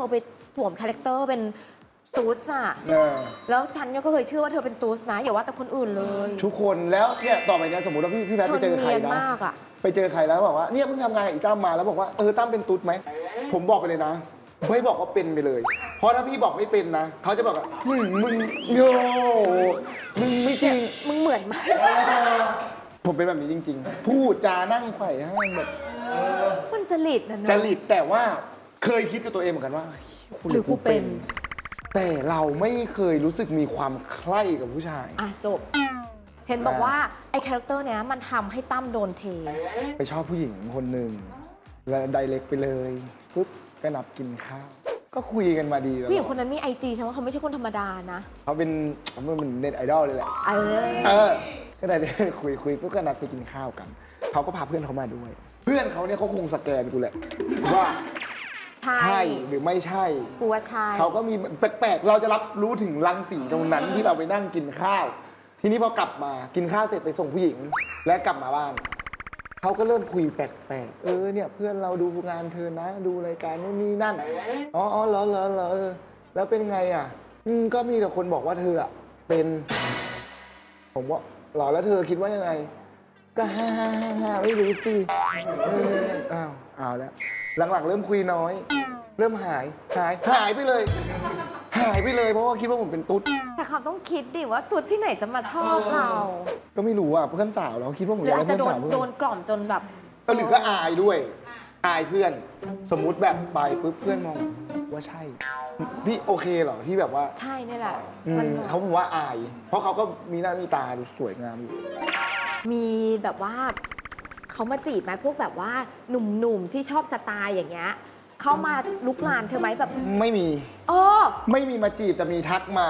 อไปสวมคาแรคเตอร์เป็นตูสอะเออแล้วฉันก็เคยเชื่อว่าเธอเป็นตูสนะอย่าว่าแต่คนอื่นเลยทุกคนแล้วเนี่ยต่อไปเนี่ยสมมติว่าพี่พี่แพทเธไปอเจอใครเนียนนะ มากอะไปเจอใครแล้วบอกว่าเนี่ยมึงทำงานกับอีตั้มมาแล้วบอกว่าเออตั้มเป็นตุ๊ดไหมผมบอกไปเลยนะไม่บอกว่าเป็นไปเลย เพราะถ้าพี่บอกไม่เป็นนะเขาจะบอกว่าหึมึงโยมึงไม่จริงมึงเหมือนมาก ผมเป็นแบบนี้จริง ๆ พูดจานั่งไขว่ห้างแบบมันจริตนะเนอะจริตแต่ว่า เคยคิดกับตัวเองเหมือนกันว่าหรือกูเป็น แต่เราไม่เคยรู้สึกมีความใคร่กับผู้ชาย อะจบ เห็นบอกว่า ไอ้คาแรคเตอร์เนี้ยมันทำให้ตั้มโดนเท ไปชอบผู้หญิงคนหนึ่งแล้วไดเรกไปเลยปุ๊บก็นัดกินข้าว ก็คุยกันมาดีแล้วผู้หญิงคนนั้นมีไอจีฉันว่าเขาไม่ใช่คนธรรมดานะ เขาเป็นเขาเป็นเน็ตไอดอลเลยแหละ เออเออ ก็ได้คุยคุยปุ๊บก็นัดไปกินข้าวกัน เขาก็พาเพื่อนเขามาด้วย เพื่อนเขาเนี่ยเขาคงสแกนกูแหละว่า ใช่ ใช่หรือไม่ใช่กูว่าใช่ เขาก็มีแปลกๆ เราจะรับรู้ถึงรังสีตรงนั้นที่เราไปนั่งกินข้าว ทีนี้พอกลับมากินข้าวเสร็จไปส่งผู้หญิง และกลับมาบ้าน เขาก็เริ่มคุยแปลกๆ เออเนี่ยเพื่อนเราดูงานเธอนะ ดูรายการนู่นนี่นั่น อ๋ออ๋อเหรอเหรอเหรอเออแล้วเป็นไงอะ อืมก็มีแต่คนบอกว่าเธออะเป็น ผมว่าหรอแล้วเธอคิดว่ายังไง ก็ฮ่าฮ่าฮ่าฮ่าไม่รู้สิเอออ้าวอ้าวแล้ว หลังๆ เริ่มคุยน้อย เริ่มหายหายหายไปเลย หายไปเลยเพราะว่าคิดว่าผมเป็นตุ๊ด แต่เขาต้องคิดดิว่าตัวที่ไหนจะมาชอบเรา ก็ไม่รู้อะเพื่อนสาวเราคิดว่าผมหรืออาจจะเพื่โดอนสาวเพื่อนโดนกล่อมจนแบบเออหรือก็อายด้วย อายเพื่อน สมมุติแบบไปปุ๊บเพื่อนมองว่าใช่ พี่โอเคเหรอที่แบบว่าใช่นี่แหละอืมมันเขาผมว่าอาย เพราะเขาก็มีหน้ามีตาดูสวยงามอยู่ มีแบบว่า เขามาจีบไหมพวกแบบว่าหนุ่มๆที่ชอบสไตล์อย่างเงี้ยเขามาลุกลานเธอไหมแบบไม่มี โอ้ไม่มีมาจีบแต่มีทักมา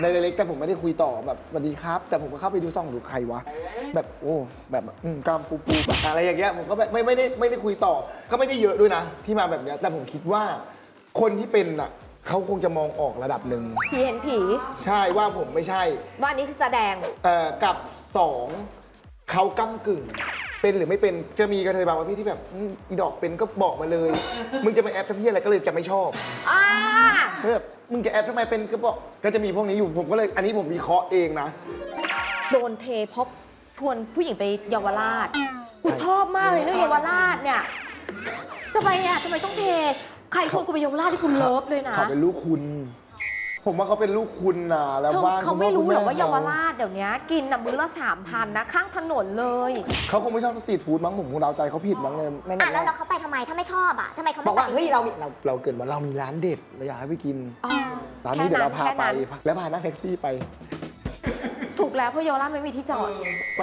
ในเล็กๆแต่ผมไม่ได้คุยต่อแบบสวัสดีครับ แต่ผมก็เข้าไปดูซ่องดูใครวะ แบบโอ้แบบอืมกล้ามปูปูแบบอะไรอย่างเงี้ยผมก็แบบไม่ไม่ได้ไม่ได้คุยต่อ ก็ไม่ได้เยอะด้วยนะ ที่มาแบบเนี้ยแต่ผมคิดว่า คนที่เป็นอะเขาคงจะมองออกระดับหนึ่งผีเห็นผี ใช่ว่าผมไม่ใช่ว่าอันนี้คือแสดง เอ่อกับสองเขาก้ากึ่ง เป็นหรือไม่เป็นจะมีกระเทยบางประเภทที่แบบอืมอีดอกเป็นก็บอกมาเลย มึงจะมาแอปทำเพี้ยอะไรก็เลยจะไม่ชอบ อ่า แบบมึงจะแอปทำไมเป็นก็บอกก็จะมีพวกนี้อยู่ผมก็เลยอันนี้ผมวิเคราะห์เองนะ โดนเทเพราะชวนผู้หญิงไปเยาวราชกูชอบมากเลยเรื่องเยาวราชเนี่ยทำไมอะทำไมต้องเท ใครชวนกูไปเยาวราชที่คุณเลิฟเลยนะ เขาเป็นลูกคุณ ผมว่าเขาเป็นลูกคุณนะแล้วเธอบ้านเขาไม่รู้หรอกว่าคุณแเยาวราชเดี๋ยวนี้กินนะมื้อละสามพันนะข้างถนนเลยเขาคงไม่ชอบสตรีทฟู้ดมั้งผมคงเดาใจเขาผิดมั้งเลยไม่อะแน่แล้วเราเขาไปทำไมถ้าไม่ชอบอะทำไมเขาบไม่อกว่าปฏิเฮ้ยสธ เรามีเรา เราเกิดมาเรามีร้านเด็ดเราอยากให้ไปกินอ๋อร้านนี้เดี๋ยวเราพาแค่ไป นั้นแล้วพานั่งแท็กซี่ไปถูกแล้วเพราะเยาวราชไม่มีที่จอด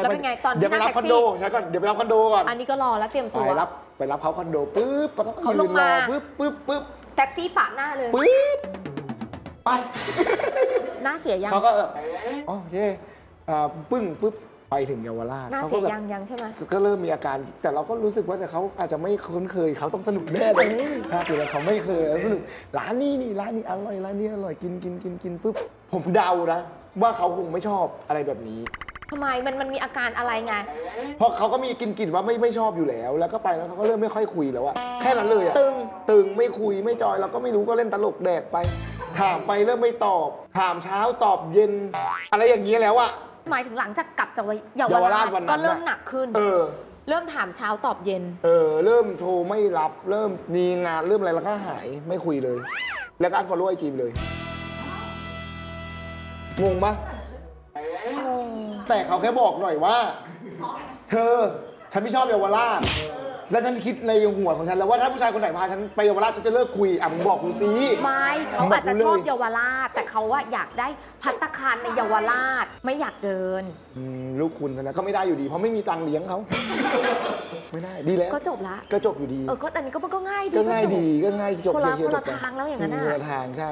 แล้วเป็นไงตอนเดี๋ยวที่ไปนั่งรับแท็กคอนโดซี่ใช่ก่อนเดี๋ยวไปรับคอนโดก่อนอันนี้ก็รอแล้วเตรียมไปตัวรับไปรับเขาคอนโดปุ๊บเขาลงมา ยืนรอปุ๊บปุ๊บปุ๊บแท็กซี่ปาดหน้าเลย ปุ๊บ ไป หน้าเสียยังเขาก็แบบอ๋อโอเคอ่าปึ้งปุ๊บไปถึงเยาวราชหน้าเขาเสีก็ยแบบยังยังใช่ไหม ก็เริ่มมีอาการ แต่เราก็รู้สึกว่าแต่เขาอาจจะไม่คุ้นเคยเขาต้องสนุกแน่เลยเอ้ยถ้าเกิดว่าเขาไม่เคยแล้วสนุกร้านนี้นี่ร้านนี้อร่อยร้านนี้อร่อยกินกินกินกินปุ๊บผมเดานะว่าเขาคงไม่ชอบอะไรแบบนี้ ทำไมมันมันมีอาการอะไรไง เพราะเขาก็มีกินกินว่าไม่ไม่ชอบอยู่แล้ว แล้วก็ไปแล้วเขาก็เริ่มไม่ค่อยคุยแล้วอะแค่นั้นเลยอะตึง ตึงไม่คุยไม่จอยเราก็ไม่รู้ก็เล่นตลกแดกไป ถามไปเริ่มไม่ตอบ ถามเช้าตอบเย็น อะไรอย่างนี้ยแล้วอะหมายถึงหลังจากกลับจากเยาวเยาวราราชชวันนั้นก็เริ่มน่ะหนักขึ้น เออ เริ่มถามเช้าตอบเย็น เออ เริ่มโทรไม่รับ เริ่มมีงานเริ่มอะไรแล้วก็หายไม่คุยเลย แล้วก็อันฟอลโล่ไอจีเลย งงปะแต่เขาแค่บอกหน่อยว่า เธอ ฉันไม่ชอบเยาวราช แล้วฉันคิดในหัวของฉันแล้วว่าถ้าผู้ชายคนไหนพาฉันไปเยาวราชฉันจะเลิกคุยอะมึงบอกกูสิ ไม่เขาอาจจะชอบเยาวราช แต่เขาว่าอยากได้พัตตาคารในเยาวราชไม่อยากเดิน อืมลูกคุณนะก็ไม่ได้อยู่ดี เพราะไม่มีตังค์เลี้ยงเขา ไม่ได้ดีแล้วก็จบละ ก็จบอยู่ดี เออก็อันนี้ก็มันก็ง่ายดีก็ง่ายจบดีก็ง่ายจบคนละเหี่ยวๆคนละจบไปทางแล้วอย่างนั้นน่ะ คนละทางใช่